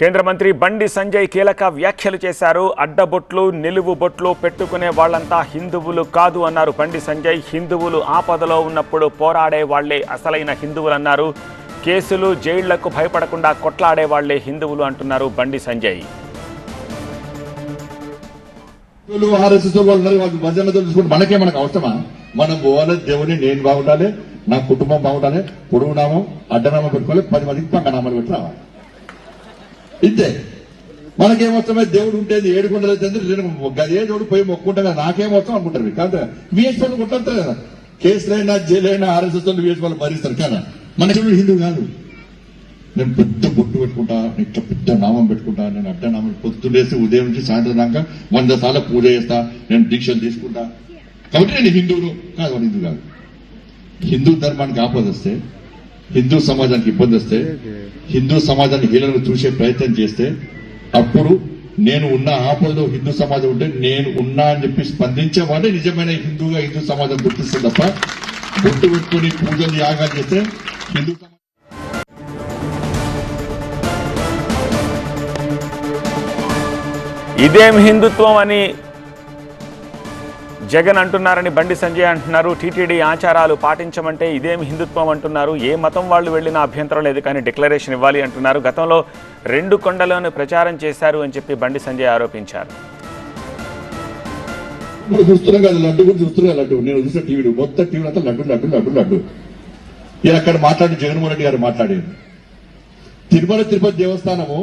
కేంద్ర మంత్రి బండి సంజయ్ కీలక వ్యాఖ్యలు చేశారు. అడ్డబొట్లు నిలువు బొట్లు పెట్టుకునే వాళ్ళంతా హిందువులు కాదు అన్నారు బండి సంజయ్. హిందువులు ఆపదలో ఉన్నప్పుడు పోరాడే వాళ్ళే అసలైన హిందువులు అన్నారు. కేసులు జైళ్ళకు భయపడకుండా కొట్లాడే వాళ్ళే హిందువులు అంటున్నారు బండి సంజయ్. మనకే మనకు అవసరమా? మనం పోవాలి దేవుని నేను బాగుండాలి నా కుటుంబం బాగుండాలి పొడుగు నామం అడ్డనామం పెట్టుకోవాలి పది మందికి పక్కనామాలు పెట్టి రావాలి. ఇంతే. మనకేమొస్తామే దేవుడు ఉంటేది ఏడు కొండలు అయితే నేను గదే దేవుడు పోయి మొక్కుంటా కదా నాకేం అనుకుంటారు కాదు విఎస్ వాళ్ళు కొట్టారు కదా. కేసులైనా జైలైనా ఆర్ఎస్ఎస్ వాళ్ళు విఎస్ వాళ్ళు భరిస్తారు. కదా మన దేవుడు హిందూ కాదు. నేను పెద్ద బొట్టు పెట్టుకుంటా ఇట్లా పెద్ద నామం పెట్టుకుంటా నేను అడ్డ నామం పొద్దులేసి ఉదయం నుంచి సాయంత్రం దాకా వంద సార్లు పూజ చేస్తా నేను దీక్షలు తీసుకుంటా. కాబట్టి నేను హిందువును కాదు హిందూ కాదు. హిందూ ధర్మానికి ఆపద వస్తే హిందూ సమాజానికి ఇబ్బంది వస్తే హిందూ సమాజాన్ని హీలను చూసే ప్రయత్నం చేస్తే అప్పుడు నేను ఉన్న ఆపదలో హిందూ సమాజం ఉంటే నేను ఉన్నా అని చెప్పి స్పందించేవాడే నిజమైన హిందూగా హిందూ సమాజం గుర్తిస్తుంది తప్ప బొట్టు పెట్టుకుని పూజలు యాగాలు చేస్తే హిందూ సమాజం ఇదేం హిందుత్వం అని జగన్ అంటున్నారని బండి సంజయ్ అంటున్నారు. టీటీడీ ఆచారాలు పాటించమంటే ఇదేం హిందుత్వం అంటున్నారు. ఏ మతం వాళ్ళు వెళ్ళినా అభ్యంతరం లేదు కానీ డిక్లరేషన్ ఇవ్వాలి అంటున్నారు. గతంలో రెండు కొండలను ప్రచారం చేశారు అని చెప్పి బండి సంజయ్ ఆరోపించారు. కదా లడ్డు కూడా లడ్డు. నేను చూసిన టీవీ మొత్తం టీవీ అంతా లడ్డు లడ్డు లడ్డు లడ్డు. అక్కడ మాట్లాడి జగన్మోహన్ రెడ్డి గారు మాట్లాడారు. తిరుమల తిరుపతి దేవస్థానము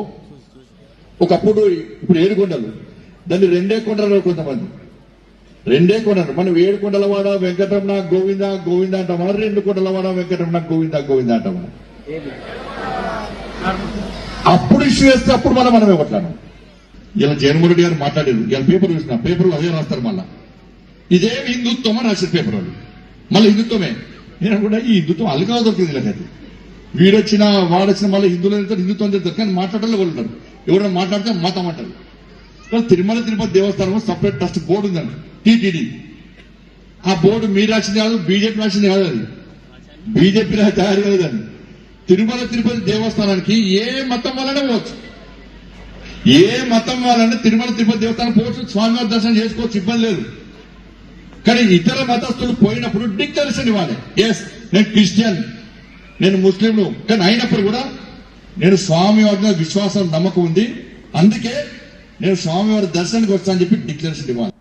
ఒకప్పుడు ఇప్పుడు ఏడు కొండలు. దాన్ని రెండే కొండలు కొంతమంది రెండే కొండలు. మనం ఏడు కొండలవాడ వెంకటరమణ గోవింద గోవింద అంటామా? రెండు కొండలవాడ వెంకటరమణ గోవింద గోవింద అంటామా? అప్పుడు ఇష్యూ వేస్తే అప్పుడు మనం మనమే ఇలా జగన్మోహన్ గారు మాట్లాడారు. ఇలా పేపర్ చూసిన పేపర్లు అదే రాస్తారు మళ్ళా. ఇదే హిందుత్వం అని రాశారు పేపర్ వాళ్ళు మళ్ళీ హిందుత్వమే. నేను కూడా ఈ హిందుత్వం అల్లుగా దొరికింది వీళ్ళకైతే వీడొచ్చినా వాడొచ్చిన మళ్ళీ హిందువులు వెళ్తారు హిందుత్వం చెప్తారు. కానీ మాట్లాడాలి వాళ్ళు ఉంటారు ఎవరైనా మాట్లాడితే మతం అంటారు Tirumala Tirupati Devasthanam separate trust board ఉందండి. టీటీడీ ఆ బోర్డు మీరు రాసింది కాదు బీజేపీ రాసింది కాదు అది. బీజేపీ తయారు కాలేదండి తిరుమల తిరుపతి దేవస్థానానికి ఏ మతం వల్లనే పోవచ్చు. ఏ మతం వాళ్ళని తిరుమల తిరుపతి దేవస్థానం పోవచ్చు స్వామివారి దర్శనం చేసుకోవచ్చు ఇబ్బంది లేదు. కానీ ఇతర మతస్థులు పోయినప్పుడు డిక్లరేషన్ ఇవ్వాలి. ఎస్ నేను క్రిస్టియన్ నేను ముస్లింను. కానీ అయినప్పుడు కూడా నేను స్వామివారి మీద విశ్వాసం నమ్మకం ఉంది. అందుకే నేను స్వామివారి దర్శనానికి వస్తానని చెప్పి డిక్లరేషన్ ఇవ్వాలి.